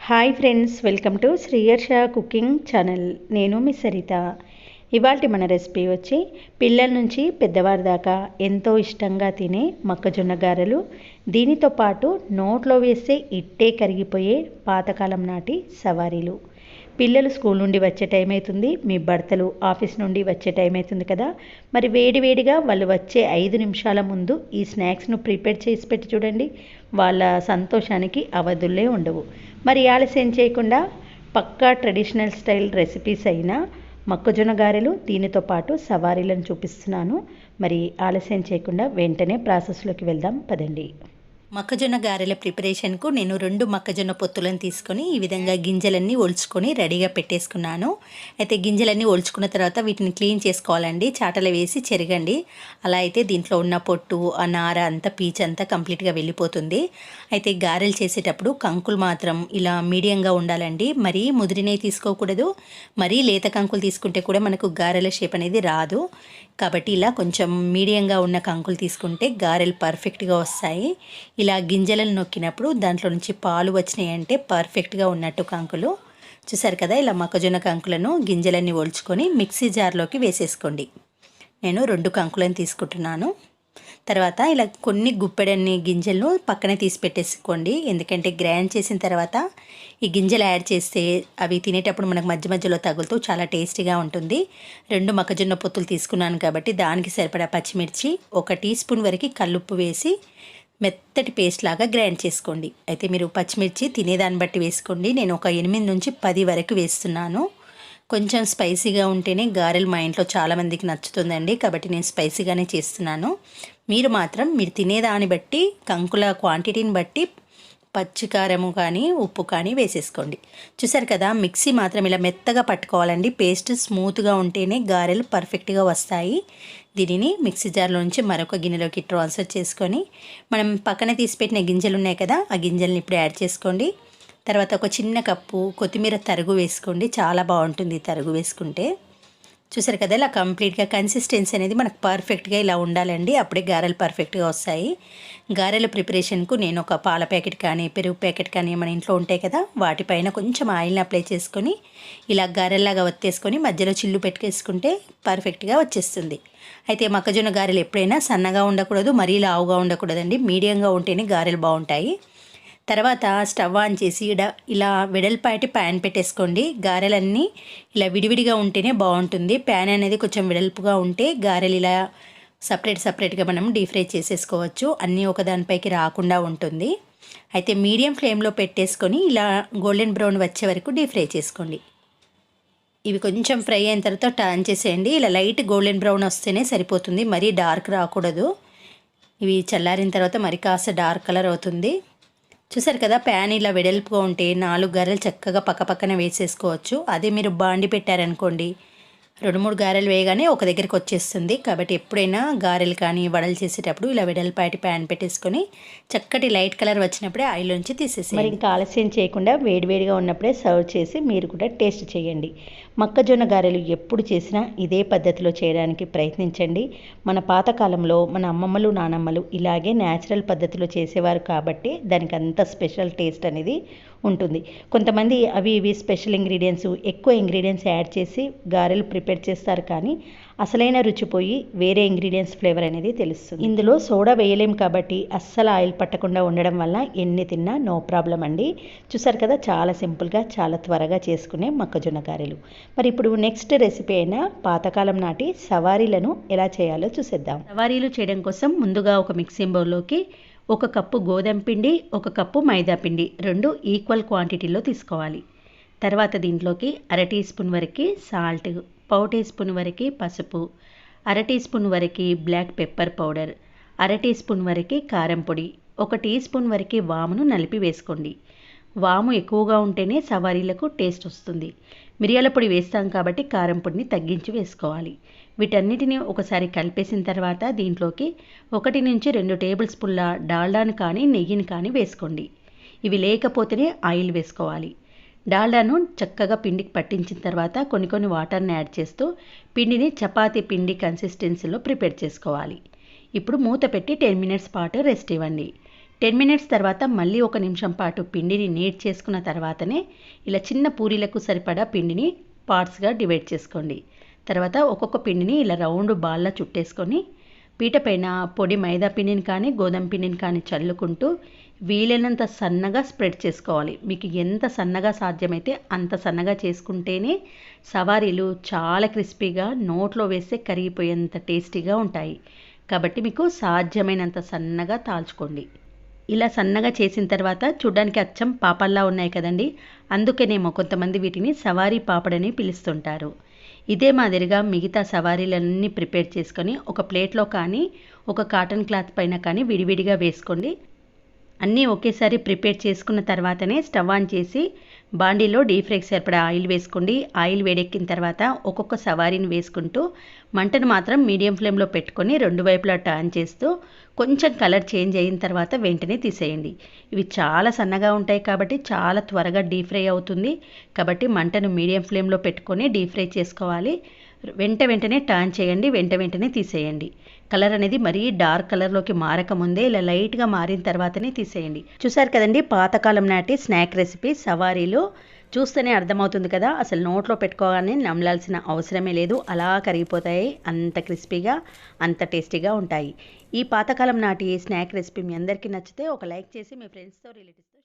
Hi friends welcome to Sriyarsha cooking channel నేను మీ సరిత. ఇవాళ మన రెసిపీ వచ్చి పిల్లల నుంచి పెద్దవారి దాకా ఎంతో ఇష్టంగా తినే మొక్కజొన్న గారెలు. దీనితో పాటు నోట్లో వేస్తే ఇట్టే కరిగిపోయే పాతకాలం నాటి సవారీలు. పిల్లలు స్కూల్ నుండి వచ్చే టైం అవుతుంది మీ భర్తలు ఆఫీస్ నుండి వచ్చే టైం అవుతుంది కదా. మరి వేడివేడిగా వాళ్ళు వచ్చే ఐదు నిమిషాల ముందు ఈ స్నాక్స్ను ప్రిపేర్ చేసి పెట్టి చూడండి. వాళ్ళ సంతోషానికి అవధుల్లే ఉండవు. మరి ఆలస్యం చేయకుండా పక్కా ట్రెడిషనల్ స్టైల్ రెసిపీస్ అయిన మొక్కజొన్న గారెలు దీనితో పాటు సవారీలను చూపిస్తున్నాను. మరి ఆలస్యం చేయకుండా వెంటనే ప్రాసెస్లోకి వెళ్దాం. పదండి. మొక్కజొన్న గారెల ప్రిపరేషన్కు నేను రెండు మొక్కజొన్న పొత్తులను తీసుకొని ఈ విధంగా గింజలన్నీ ఒలుచుకొని రెడీగా పెట్టేసుకున్నాను. అయితే గింజలన్నీ ఒలుచుకున్న తర్వాత వీటిని క్లీన్ చేసుకోవాలండి. చాటలు వేసి చెరగండి. అలా అయితే దీంట్లో ఉన్న పొట్టు ఆ నార అంతా పీచ్ అంతా కంప్లీట్గా వెళ్ళిపోతుంది. అయితే గారెలు చేసేటప్పుడు కంకులు మాత్రం ఇలా మీడియంగా ఉండాలండి. మరీ ముదిరినే తీసుకోకూడదు. మరీ లేత కంకులు తీసుకుంటే కూడా మనకు గారెల షేప్ అనేది రాదు. కాబట్టి ఇలా కొంచెం మీడియంగా ఉన్న కంకులు తీసుకుంటే గారెలు పర్ఫెక్ట్గా వస్తాయి. ఇలా గింజలను నొక్కినప్పుడు దాంట్లో నుంచి పాలు వచ్చినాయి అంటే పర్ఫెక్ట్గా ఉన్నట్టు కంకులు. చూసారు కదా ఇలా మొక్కజొన్న కంకులను గింజలన్నీ ఒలుచుకొని మిక్సీ జార్లోకి వేసేసుకోండి. నేను రెండు కంకులను తీసుకుంటున్నాను. తర్వాత ఇలా కొన్ని గుప్పెడన్ని గింజలను పక్కనే తీసి పెట్టేసుకోండి. ఎందుకంటే గ్రైండ్ చేసిన తర్వాత ఈ గింజలు యాడ్ చేస్తే అవి తినేటప్పుడు మనకు మధ్య మధ్యలో తగులుతూ చాలా టేస్టీగా ఉంటుంది. రెండు మొక్కజొన్న పొత్తులు తీసుకున్నాను కాబట్టి దానికి సరిపడా పచ్చిమిర్చి ఒక టీ స్పూన్ వరకు కల్లుప్పు వేసి మెత్తటి పేస్ట్ లాగా గ్రైండ్ చేసుకోండి. అయితే మీరు పచ్చిమిర్చి తినేదాన్ని బట్టి వేసుకోండి. నేను ఒక ఎనిమిది నుంచి పది వరకు వేస్తున్నాను. కొంచెం స్పైసీగా ఉంటేనే గారెలు మా ఇంట్లో చాలామందికి నచ్చుతుందండి. కాబట్టి నేను స్పైసీగానే చేస్తున్నాను. మీరు మాత్రం మీరు తినేదాన్ని బట్టి కంకుల క్వాంటిటీని బట్టి పచ్చికారము కానీ ఉప్పు కానీ వేసేసుకోండి. చూసారు కదా మిక్సీ మాత్రం ఇలా మెత్తగా పట్టుకోవాలండి. పేస్ట్ స్మూత్గా ఉంటేనే గారెలు పర్ఫెక్ట్గా వస్తాయి. దీనిని మిక్సీ జార్లో నుంచి మరొక గిన్నెలోకి ట్రాన్స్ఫర్ చేసుకొని మనం పక్కన తీసిపెట్టిన గింజలు ఉన్నాయి కదా ఆ గింజలను ఇప్పుడు యాడ్ చేసుకోండి. తర్వాత ఒక చిన్న కప్పు కొత్తిమీర తరుగు వేసుకోండి. చాలా బాగుంటుంది తరుగు వేసుకుంటే. చూసారు కదా ఇలా కంప్లీట్గా కన్సిస్టెన్సీ అనేది మనకు పర్ఫెక్ట్గా ఇలా ఉండాలండి. అప్పుడే గారెలు పర్ఫెక్ట్గా వస్తాయి. గారెల ప్రిపరేషన్కు నేను ఒక పాల ప్యాకెట్ కానీ పెరుగు ప్యాకెట్ కానీ మన ఇంట్లో ఉంటాయి కదా వాటిపైన కొంచెం ఆయిల్ని అప్లై చేసుకొని ఇలా గారెల్లాగా వత్తేసుకొని మధ్యలో చిల్లు పెట్టుకేసుకుంటే పర్ఫెక్ట్గా వచ్చేస్తుంది. అయితే మొక్కజొన్న గారెలు ఎప్పుడైనా సన్నగా ఉండకూడదు మరీ లావుగా ఉండకూడదండి. మీడియంగా ఉంటేనే గారెలు బాగుంటాయి. తర్వాత స్టవ్ ఆన్ చేసి ఇడ ఇలా వెడల్పాటి ప్యాన్ పెట్టేసుకోండి. గారెలన్నీ ఇలా విడివిడిగా ఉంటేనే బాగుంటుంది. ప్యాన్ అనేది కొంచెం వెడల్పుగా ఉంటే గారెలు ఇలా సపరేట్ సపరేట్గా మనం డీప్ ఫ్రై చేసేసుకోవచ్చు. అన్నీ ఒకదానిపైకి రాకుండా ఉంటుంది. అయితే మీడియం ఫ్లేమ్లో పెట్టేసుకొని ఇలా గోల్డెన్ బ్రౌన్ వచ్చే వరకు డీప్ ఫ్రై చేసుకోండి. ఇవి కొంచెం ఫ్రై అయిన తర్వాత టర్న్ చేసేయండి. ఇలా లైట్ గోల్డెన్ బ్రౌన్ వస్తేనే సరిపోతుంది. మరీ డార్క్ రాకూడదు. ఇవి చల్లారిన తర్వాత మరి కాస్త డార్క్ కలర్ అవుతుంది. చూసారు కదా ప్యాన్ ఇలా వెడల్పుగా ఉంటే నాలుగు గారెలు చక్కగా పక్కపక్కన వేసేసుకోవచ్చు. అదే మీరు బాండి పెట్టారనుకోండి రెండు మూడు గారెలు వేయగానే ఒక దగ్గరికి వచ్చేస్తుంది. కాబట్టి ఎప్పుడైనా గారెలు కానీ వడలు చేసేటప్పుడు ఇలా వెడల్పాటి ప్యాన్ పెట్టేసుకొని చక్కటి లైట్ కలర్ వచ్చినప్పుడే ఆయిల్ నుంచి తీసేసి మరి ఇంకా ఆలస్యం చేయకుండా వేడివేడిగా ఉన్నప్పుడే సర్వ్ చేసి మీరు కూడా టేస్ట్ చేయండి. మొక్కజొన్న గారెలు ఎప్పుడు చేసినా ఇదే పద్ధతిలో చేయడానికి ప్రయత్నించండి. మన పాతకాలంలో మన అమ్మమ్మలు నానమ్మలు ఇలాగే న్యాచురల్ పద్ధతిలో చేసేవారు కాబట్టి దానికి అంత స్పెషల్ టేస్ట్ అనేది ఉంటుంది. కొంతమంది అవి ఇవి స్పెషల్ ఇంగ్రీడియంట్స్ ఎక్కువ ఇంగ్రీడియంట్స్ యాడ్ చేసి గారెలు ప్రిపేర్ చేస్తారు కానీ అసలైన రుచి పోయి వేరే ఇంగ్రీడియంట్స్ ఫ్లేవర్ అనేది తెలుస్తుంది. ఇందులో సోడా వేయలేం కాబట్టి అస్సలు ఆయిల్ పట్టకుండా ఉండడం వల్ల ఎన్ని తిన్నా నో ప్రాబ్లం అండి. చూసారు కదా చాలా సింపుల్గా చాలా త్వరగా చేసుకునే మొక్కజొన్న గారెలు. మరి ఇప్పుడు నెక్స్ట్ రెసిపీ అయిన పాతకాలం నాటి సవారీలను ఎలా చేయాలో చూసేద్దాం. సవారీలు చేయడం కోసం ముందుగా ఒక మిక్సింగ్ బౌల్లోకి ఒక కప్పు గోధుమ పిండి ఒక కప్పు మైదా పిండి రెండు ఈక్వల్ క్వాంటిటీలో తీసుకోవాలి. తర్వాత దీంట్లోకి అర టీ స్పూన్ వరకు సాల్ట్ పావు టీ స్పూన్ వరకు పసుపు అర టీ స్పూన్ వరకు బ్లాక్ పెప్పర్ పౌడర్ అర టీ స్పూన్ వరకు కారం పొడి ఒక టీ స్పూన్ వరకు వామును నలిపి వేసుకోండి. వాము ఎక్కువగా ఉంటేనే సవారీలకు టేస్ట్ వస్తుంది. మిరియాల పొడి వేస్తాం కాబట్టి కారం పొడిని తగ్గించి వేసుకోవాలి. వీటన్నిటిని ఒకసారి కలిపేసిన తర్వాత దీంట్లోకి ఒకటి నుంచి రెండు టేబుల్ స్పూన్ల డాల్డాను కానీ నెయ్యిని కానీ వేసుకోండి. ఇవి లేకపోతేనే ఆయిల్ వేసుకోవాలి. డాల్డాను చక్కగా పిండికి పట్టించిన తర్వాత కొన్ని కొన్ని వాటర్ని యాడ్ చేస్తూ పిండిని చపాతీ పిండి కన్సిస్టెన్సీలో ప్రిపేర్ చేసుకోవాలి. ఇప్పుడు మూత పెట్టి టెన్ మినిట్స్ పాటు రెస్ట్ ఇవ్వండి. టెన్ మినిట్స్ తర్వాత మళ్ళీ ఒక నిమిషం పాటు పిండిని నీట్ చేసుకున్న తర్వాతనే ఇలా చిన్న పూరీలకు సరిపడా పిండిని పార్ట్స్గా డివైడ్ చేసుకోండి. తర్వాత ఒక్కొక్క పిండిని ఇలా రౌండ్ బాల్లా చుట్టేసుకొని పీట పైన పొడి మైదా పిండిని కానీ గోధుమ పిండిని కానీ చల్లుకుంటూ వీలైనంత సన్నగా స్ప్రెడ్ చేసుకోవాలి. మీకు ఎంత సన్నగా సాధ్యమైతే అంత సన్నగా చేసుకుంటేనే సవారీలు చాలా క్రిస్పీగా నోట్లో వేస్తే కరిగిపోయేంత టేస్టీగా ఉంటాయి. కాబట్టి మీకు సాధ్యమైనంత సన్నగా తాల్చుకోండి. ఇలా సన్నగా చేసిన తర్వాత చూడ్డానికి అచ్చం పాపల్లా ఉన్నాయి కదండి. అందుకనేమో కొంతమంది వీటిని సవారీ పాపడని పిలుస్తుంటారు. ఇదే మాదిరిగా మిగతా సవారీలన్నీ ప్రిపేర్ చేసుకొని ఒక ప్లేట్లో కానీ ఒక కాటన్ క్లాత్ పైన కానీ విడివిడిగా వేసుకోండి. అన్నీ ఒకేసారి ప్రిపేర్ చేసుకున్న తర్వాతనే స్టవ్ ఆన్ చేసి బాండీలో డీప్ ఫ్రైకి సరిపడా ఆయిల్ వేసుకోండి. ఆయిల్ వేడెక్కిన తర్వాత ఒక్కొక్క సవారీని వేసుకుంటూ మంటను మాత్రం మీడియం ఫ్లేమ్లో పెట్టుకొని రెండు వైపులా టర్న్ చేస్తూ కొంచెం కలర్ చేంజ్ అయిన తర్వాత వెంటనే తీసేయండి. ఇవి చాలా సన్నగా ఉంటాయి కాబట్టి చాలా త్వరగా డీప్ ఫ్రై అవుతుంది. కాబట్టి మంటను మీడియం ఫ్లేమ్లో పెట్టుకొని డీప్ ఫ్రై చేసుకోవాలి. వెంట వెంటనే టర్న్ చేయండి వెంట వెంటనే తీసేయండి. కలర్ అనేది మరీ డార్క్ కలర్లోకి మారకముందే ఇలా లైట్గా మారిన తర్వాతనే తీసేయండి. చూసారు కదండి పాతకాలం నాటి స్నాక్ రెసిపీ సవారీలు చూస్తేనే అర్థమవుతుంది కదా అసలు నోట్లో పెట్టుకోగానే నమలాల్సిన అవసరమే లేదు. అలా కరిగిపోతాయి అంత క్రిస్పీగా అంత టేస్టీగా ఉంటాయి. ఈ పాతకాలం నాటి స్నాక్ రెసిపీ మీ అందరికీ నచ్చితే ఒక లైక్ చేసి మీ ఫ్రెండ్స్తో రిలేటివ్స్తో